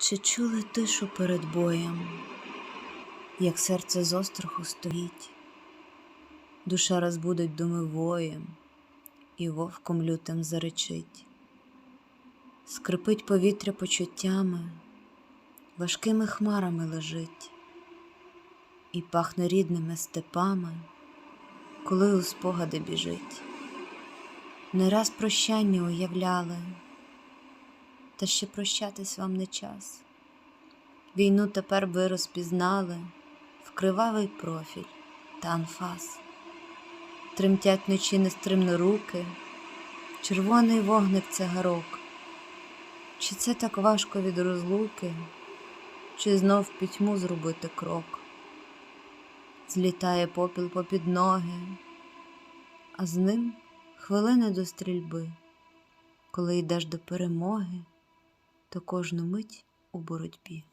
Чи чули тишу перед боєм, як серце з остраху стоїть, душа розбудить думи воєм, і вовком лютим заречить, скрипить повітря почуттями, важкими хмарами лежить, і пахне рідними степами, коли у спогади біжить. Не раз прощання уявляли та ще прощатись вам не час. Війну тепер ви розпізнали в кривавий профіль та анфас. Тремтять вночі нестримно руки, червоний вогник цигарок. Чи це так важко від розлуки, чи знов пітьму зробити крок? Злітає попіл попід ноги, а з ним хвилини до стрільби, коли йдеш до перемоги то кожну мить у боротьбі.